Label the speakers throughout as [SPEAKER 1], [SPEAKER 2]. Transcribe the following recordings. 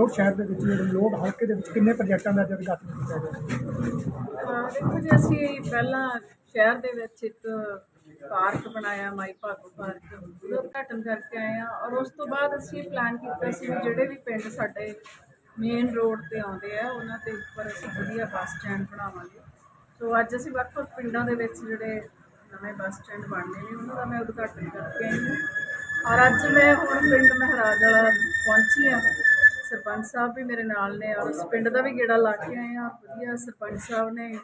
[SPEAKER 1] ਮਲੋਟ ਸ਼ਹਿਰ ਦੇ ਵਿੱਚ ਜਿਹੜੇ ਮਲੋਟ ਹਲਕੇ ਦੇ ਵਿੱਚ ਕਿੰਨੇ ਪ੍ਰੋਜੈਕਟਾਂ ਦਾ ਜਦ ਗਠਨ ਕੀਤਾ ਗਿਆ?
[SPEAKER 2] ਹਾਂ, ਦੇਖੋ ਜੀ ਅਸੀਂ ਪਹਿਲਾਂ ਸ਼ਹਿਰ ਦੇ ਵਿੱਚ ਇੱਕ ਪਾਰਕ ਬਣਾਇਆ ਮਾਈ ਭਾਗੋ ਪਾਰਕ। ਉਹਦਾ ਉਦਘਾਟਨ ਕਰਕੇ ਆਏ ਆ ਔਰ ਉਸ ਤੋਂ ਬਾਅਦ ਅਸੀਂ ਪਲਾਨ ਕੀਤਾ ਸੀ ਵੀ ਜਿਹੜੇ ਵੀ ਪਿੰਡ ਸਾਡੇ ਮੇਨ ਰੋਡ ਤੇ ਆਉਂਦੇ ਆ ਉਹਨਾਂ ਦੇ ਉੱਪਰ ਅਸੀਂ ਵਧੀਆ ਬੱਸ ਸਟੈਂਡ ਬਣਾਵਾਂਗੇ। ਸੋ ਅੱਜ ਅਸੀਂ ਵੱਖ-ਵੱਖ ਪਿੰਡਾਂ ਦੇ ਵਿੱਚ ਜਿਹੜੇ ਨਵੇਂ ਬੱਸ ਸਟੈਂਡ ਬਣਨੇ ਨੇ ਉਹਨਾਂ ਦਾ ਮੈਂ ਉਦਘਾਟਨ ਕਰਕੇ ਆਈ ਹਾਂ। ਔਰ ਅੱਜ ਮੈਂ ਹੁਣ ਪਿੰਡ ਮਹਾਰਾਜ ਵਾਲਾ ਪਹੁੰਚੀ ਹਾਂ। ਸਰਪੰਚ ਸਾਹਿਬ ਵੀ ਮੇਰੇ ਨਾਲ ਨੇ ਔਰ ਉਸ ਪਿੰਡ ਦਾ ਵੀ ਗੇੜਾ ਲਾ ਕੇ ਆਏ ਆ ਵਧੀਆ ਸਰਪੰਚ ਸਾਹਿਬ ਨੇ।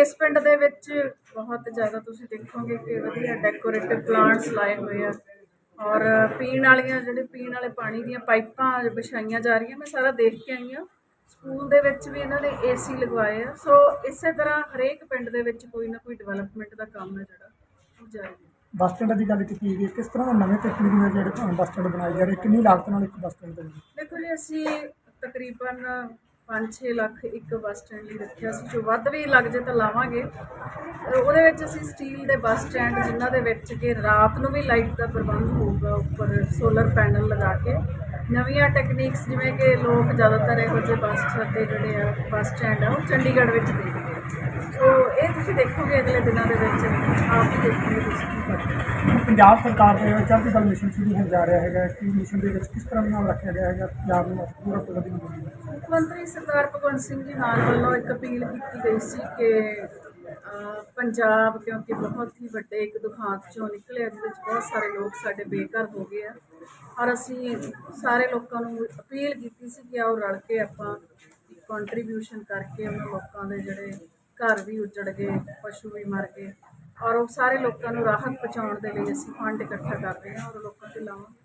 [SPEAKER 2] ਇਸ ਪਿੰਡ ਦੇ ਵਿੱਚ ਬਹੁਤ ਜ਼ਿਆਦਾ ਤੁਸੀਂ ਦੇਖੋਗੇ ਕਿ ਵਧੀਆ ਡੈਕੋਰੇਟਿਵ ਪਲਾਂਟਸ ਲਾਏ ਹੋਏ ਆ। ਔਰ ਪੀਣ ਵਾਲੀਆਂ ਜਿਹੜੇ ਪੀਣ ਵਾਲੇ ਪਾਣੀ ਦੀਆਂ ਪਾਈਪਾਂ ਵਿਛਾਈਆਂ ਜਾ ਰਹੀਆਂ, ਮੈਂ ਸਾਰਾ ਦੇਖ ਕੇ ਆਈ ਹਾਂ। ਸਕੂਲ ਦੇ ਵਿੱਚ ਵੀ ਇਹਨਾਂ ਨੇ ਏਸੀ ਲਗਵਾਏ ਆ। ਸੋ ਇਸੇ ਤਰ੍ਹਾਂ ਹਰੇਕ ਪਿੰਡ ਦੇ ਵਿੱਚ ਕੋਈ ਨਾ ਕੋਈ ਡਿਵੈਲਪਮੈਂਟ ਦਾ ਕੰਮ ਹੈ ਜਿਹੜਾ, ਉਹ ਜਾਰੀ ਹੈ।
[SPEAKER 1] ਬੱਸ ਸਟੈਂਡ ਦੀ ਗੱਲ ਕੀਤੀ ਗਈ ਹੈ, ਕਿਸ ਤਰ੍ਹਾਂ ਦੇ ਨਵੇਂ ਤਕਨੀਕ ਨਾਲ ਜਿਹੜੇ ਅ, ਬੱਸ ਸਟੈਂਡ ਬਣਾਏ ਜਾ ਰਹੇ ਕਿੰਨੀ ਲਾਗਤ ਨਾਲ ਇੱਕ ਬੱਸ ਸਟੈਂਡ ਬਣਦਾ
[SPEAKER 2] ਦੇਖੋ ਜੀ ਅਸੀਂ ਤਕਰੀਬਨ 5-6 ਲੱਖ ਇੱਕ ਬੱਸ ਸਟੈਂਡ ਲਈ ਰੱਖਿਆ ਸੀ ਜੋ ਵੱਧ ਵੀ ਲੱਗ ਜੇ ਤਾਂ ਲਾਵਾਂਗੇ। ਉਹਦੇ ਵਿੱਚ ਅਸੀਂ ਸਟੀਲ ਦੇ ਬੱਸ ਸਟੈਂਡ ਜਿਨ੍ਹਾਂ ਦੇ ਵਿੱਚ ਕਿ ਰਾਤ ਨੂੰ ਵੀ ਲਾਈਟ ਦਾ ਪ੍ਰਬੰਧ ਹੋਊਗਾ ਉੱਪਰ ਸੋਲਰ ਪੈਨਲ ਲਗਾ ਕੇ। ਨਵੀਆਂ ਟੈਕਨੀਕਸ ਜਿਵੇਂ ਕਿ ਲੋਕ ਜ਼ਿਆਦਾਤਰ ਇਹੋ ਜਿਹੇ ਬੱਸ ਸਟੈਂਡ ਜਿਹੜੇ ਆ ਬੱਸ ਸਟੈਂਡ ਆ ਉਹ ਚੰਡੀਗੜ੍ਹ ਵਿੱਚ ਦੇਖਦੇ ਆ। ਸੋ ਤੁਸੀਂ ਦੇਖੋਗੇ ਅਗਲੇ ਦਿਨਾਂ ਦੇ ਵਿੱਚ ਆਪ ਹੀ ਦੇਖੋਗੇ ਤੁਸੀਂ ਕੀ ਕਰਦੇ
[SPEAKER 1] ਪੰਜਾਬ ਸਰਕਾਰ ਦੇ ਵਿੱਚ ਚੜ੍ਹਦੀ ਕਲਾ ਮਿਸ਼ਨ ਸ਼ੁਰੂ ਹੋਣ ਜਾ ਰਿਹਾ ਹੈਗਾ। ਕਿ ਮਿਸ਼ਨ ਦੇ ਵਿੱਚ ਕਿਸ ਤਰ੍ਹਾਂ ਨਾਲ ਰੱਖਿਆ ਗਿਆ ਹੈਗਾ? ਪੰਜਾਬ ਨੂੰ ਪੂਰਾ ਪ੍ਰਗਤੀ ਨੂੰ
[SPEAKER 2] ਮੁੱਖ ਮੰਤਰੀ ਸਰਦਾਰ ਭਗਵੰਤ ਸਿੰਘ ਜੀ ਮਾਨ ਵੱਲੋਂ ਇੱਕ ਅਪੀਲ ਕੀਤੀ ਗਈ ਸੀ ਕਿ ਪੰਜਾਬ ਕਿਉਂਕਿ ਬਹੁਤ ਹੀ ਵੱਡੇ ਇੱਕ ਦੁਖਾਂਤ ਚੋਂ ਨਿਕਲਿਆ ਜਿਹਦੇ ਵਿੱਚ ਬਹੁਤ ਸਾਰੇ ਲੋਕ ਸਾਡੇ ਬੇਘਰ ਹੋ ਗਏ ਆ। ਔਰ ਅਸੀਂ ਸਾਰੇ ਲੋਕਾਂ ਨੂੰ ਅਪੀਲ ਕੀਤੀ ਸੀ ਕਿ ਆਓ ਰਲ ਕੇ ਆਪਾਂ ਕੰਟਰੀਬਿਊਸ਼ਨ ਕਰਕੇ ਉਹਨਾਂ ਲੋਕਾਂ ਦੇ ਜਿਹੜੇ ਘਰ ਵੀ ਉਜੜ ਗਏ ਪਸ਼ੂ ਵੀ ਮਰ ਗਏ ਔਰ ਉਹ ਸਾਰੇ ਲੋਕਾਂ ਨੂੰ ਰਾਹਤ ਪਹੁੰਚਾਉਣ ਦੇ ਲਈ ਅਸੀਂ ਫੰਡ ਇਕੱਠਾ ਕਰ ਰਹੇ ਹਾਂ ਔਰ ਲੋਕਾਂ ਤੇ ਲਾਵਾਂਗੇ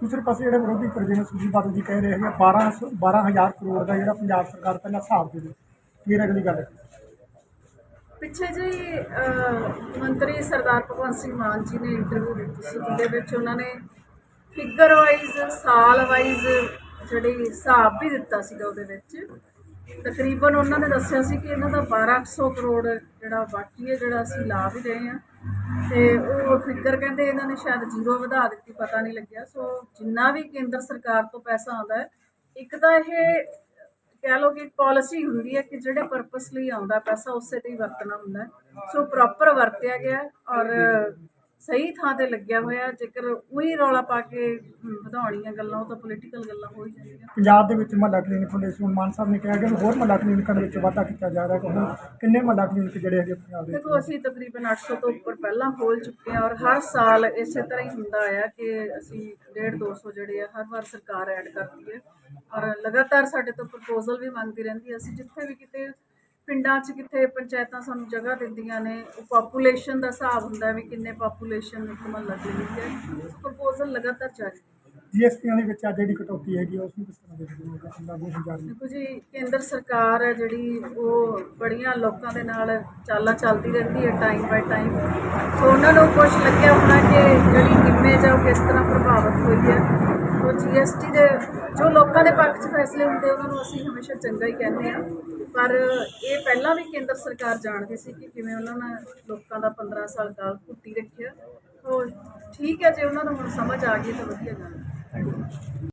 [SPEAKER 1] ਦੂਸਰੇ ਪਾਸੇ ਜਿਹੜੇ ਵਿਰੋਧੀ ਧਿਰ ਜਿਵੇਂ ਸੁਖਬੀਰ ਬਾਦਲ ਜੀ ਕਹਿ ਰਹੇ ਹੈਗੇ 12 12000 ਕਰੋੜ ਦਾ ਜਿਹੜਾ ਪੰਜਾਬ ਸਰਕਾਰ ਪਹਿਲਾਂ ਹਿਸਾਬ ਦੇ ਦੇ ਫਿਰ ਅਗਲੀ ਗੱਲ
[SPEAKER 2] ਪਿੱਛੇ ਜੀ ਮੰਤਰੀ ਸਰਦਾਰ ਭਗਵੰਤ ਸਿੰਘ ਮਾਨ ਜੀ ਨੇ ਇੰਟਰਵਿਊ ਦਿੱਤੀ ਸੀ ਜਿਹਦੇ ਵਿੱਚ ਉਹਨਾਂ ਨੇ ਫਿਗਰ ਵਾਈਜ਼ ਸਾਲ ਵਾਈਜ਼ ਜਿਹੜੀ ਹਿਸਾਬ ਵੀ ਦਿੱਤਾ ਸੀਗਾ ਉਹਦੇ ਵਿੱਚ। ਤਕਰੀਬਨ ਉਹਨਾਂ ਨੇ ਦੱਸਿਆ ਸੀ ਕਿ ਇਹਨਾਂ ਦਾ 1200 ਕਰੋੜ ਜਿਹੜਾ ਬਾਕੀ ਹੈ, ਜਿਹੜਾ ਅਸੀਂ ਲਾ ਵੀ ਰਹੇ ਹਾਂ। ਤੇ ਉਹ ਫਿਕਰ ਕਹਿੰਦੇ ਇਹਨਾਂ ਨੇ ਸ਼ਾਇਦ ਜ਼ੀਰੋ ਵਧਾ ਦਿੱਤੀ, ਪਤਾ ਨਹੀਂ ਲੱਗਿਆ। ਸੋ ਜਿੰਨਾ ਵੀ ਕੇਂਦਰ ਸਰਕਾਰ ਤੋਂ ਪੈਸਾ ਆਉਂਦਾ ਹੈ, ਇੱਕ ਤਾਂ ਇਹ ਕਹਿ ਲਓ ਕਿ ਪਾਲਿਸੀ ਹੁੰਦੀ ਹੈ ਕਿ ਜਿਹੜੇ ਪਰਪਸ ਲਈ ਆਉਂਦਾ, ਪੈਸਾ ਉਸੇ ਤੇ ਹੀ ਵਰਤਣਾ ਹੁੰਦਾ ਸੋ ਪ੍ਰੋਪਰ ਵਰਤਿਆ ਗਿਆ ਔਰ ਸਹੀ ਥਾਂ ਤੇ ਲੱਗਿਆ ਹੋਇਆ ਜੇਕਰ ਉਹੀ ਰੌਲਾ ਪਾ ਕੇ ਵਧਾਉਣੀਆਂ ਗੱਲਾਂ ਉਹ ਤਾਂ ਪੋਲੀਟੀਕਲ ਗੱਲਾਂ ਹੋ ਹੀ ਜਾਂਦੀਆਂ
[SPEAKER 1] ਪੰਜਾਬ ਦੇ ਵਿੱਚ ਮਹੱਲਾ ਕਲੀਨਿਕ ਫਾਊਂਡੇਸ਼ਨ ਮਾਨ ਸਾਹਿਬ ਨੇ ਕਿਹਾ ਕਿ ਹੋਰ ਮਹੱਲਾ ਕਲੀਨਿਕਾਂ ਦੇ ਵਿੱਚ ਵਾਧਾ ਕੀਤਾ ਜਾ ਰਿਹਾ ਹੁਣ ਕਿੰਨੇ ਮਹੱਲਾ ਕਲੀਨਿਕ ਜਿਹੜੇ ਹੈਗੇ ਪੰਜਾਬ ਦੇ
[SPEAKER 2] ਦੇਖੋ ਅਸੀਂ ਤਕਰੀਬਨ 800 ਤੋਂ ਉੱਪਰ ਪਹਿਲਾਂ ਖੋਲ ਚੁੱਕੇ ਹਾਂ ਔਰ ਹਰ ਸਾਲ ਇਸੇ ਤਰ੍ਹਾਂ ਹੀ ਹੁੰਦਾ ਆ ਕਿ ਅਸੀਂ 1.5 200 ਜਿਹੜੇ ਆ ਹਰ ਵਾਰ ਸਰਕਾਰ ਐਡ ਕਰਦੀ ਹੈ। ਔਰ ਲਗਾਤਾਰ ਸਾਡੇ ਤੋਂ ਪ੍ਰਪੋਜ਼ਲ ਵੀ ਮੰਗਦੀ ਰਹਿੰਦੀ ਹੈ। ਅਸੀਂ ਜਿੱਥੇ ਵੀ ਕਿਤੇ ਪਿੰਡਾਂ 'ਚ ਕਿੱਥੇ ਪੰਚਾਇਤਾਂ ਸਾਨੂੰ ਜਗ੍ਹਾ ਦਿੰਦੀਆਂ ਨੇ ਉਹ ਪਾਪੂਲੇਸ਼ਨ ਦਾ ਹਿਸਾਬ ਹੁੰਦਾ ਵੀ ਕਿੰਨੇ ਪਾਪੂਲੇਸ਼ਨ ਇੱਕ ਮਹੱਲਾ ਕਲੀਨਿਕ ਹੈ। ਪ੍ਰਪੋਜ਼ਲ ਲਗਾਤਾਰ ਜਾਰੀ ਹੈ।
[SPEAKER 1] ਜੀਐਸਟੀਆਂ ਦੇ ਵਿੱਚ ਆ ਜਿਹੜੀ ਕਟੌਤੀ ਹੈਗੀ ਉਸ ਨੂੰ ਕਿਸ ਤਰ੍ਹਾਂ ਦੇਖਦੇ ਹੋ? ਲਾਗੂ ਹੋ ਜਾ ਰਹੀ ਹੈ
[SPEAKER 2] ਦੇਖੋ ਜੀ ਕੇਂਦਰ ਸਰਕਾਰ ਹੈ ਜਿਹੜੀ ਉਹ ਬੜੀਆਂ ਲੋਕਾਂ ਦੇ ਨਾਲ ਚਾਲਾਂ ਚੱਲਦੀ ਰਹਿੰਦੀ ਹੈ ਟਾਈਮ ਬਾਈ ਟਾਈਮ ਸੋ ਉਹਨਾਂ ਨੂੰ ਕੁਝ ਲੱਗਿਆ ਹੋਣਾ ਕਿ ਜਿਹੜੀ ਇਮੇਜ ਹੈ ਉਹ ਕਿਸ ਤਰ੍ਹਾਂ ਪ੍ਰਭਾਵਿਤ ਹੋਈ ਹੈ। ਉਹ ਜੀਐਸਟੀ ਦੇ ਜੋ ਲੋਕਾਂ ਦੇ ਪੱਖ 'ਚ ਫੈਸਲੇ ਹੁੰਦੇ ਉਹਨਾਂ ਨੂੰ ਅਸੀਂ ਹਮੇਸ਼ਾ ਚੰਗਾ ਹੀ ਕਹਿੰਦੇ ਆ ਪਰ ਇਹ ਪਹਿਲਾਂ ਵੀ ਕੇਂਦਰ ਸਰਕਾਰ ਜਾਣਦੀ ਸੀ ਕਿ ਕਿਵੇਂ ਉਹਨਾਂ ਨੇ ਲੋਕਾਂ ਦਾ 15 ਸਾਲ ਕਾਲ ਘੁੱਟੀ ਰੱਖਿਆ। ਹੋਰ ਠੀਕ ਹੈ, ਜੇ ਉਹਨਾਂ ਨੂੰ ਹੁਣ ਸਮਝ ਆ ਗਈ ਤਾਂ ਵਧੀਆ ਗੱਲ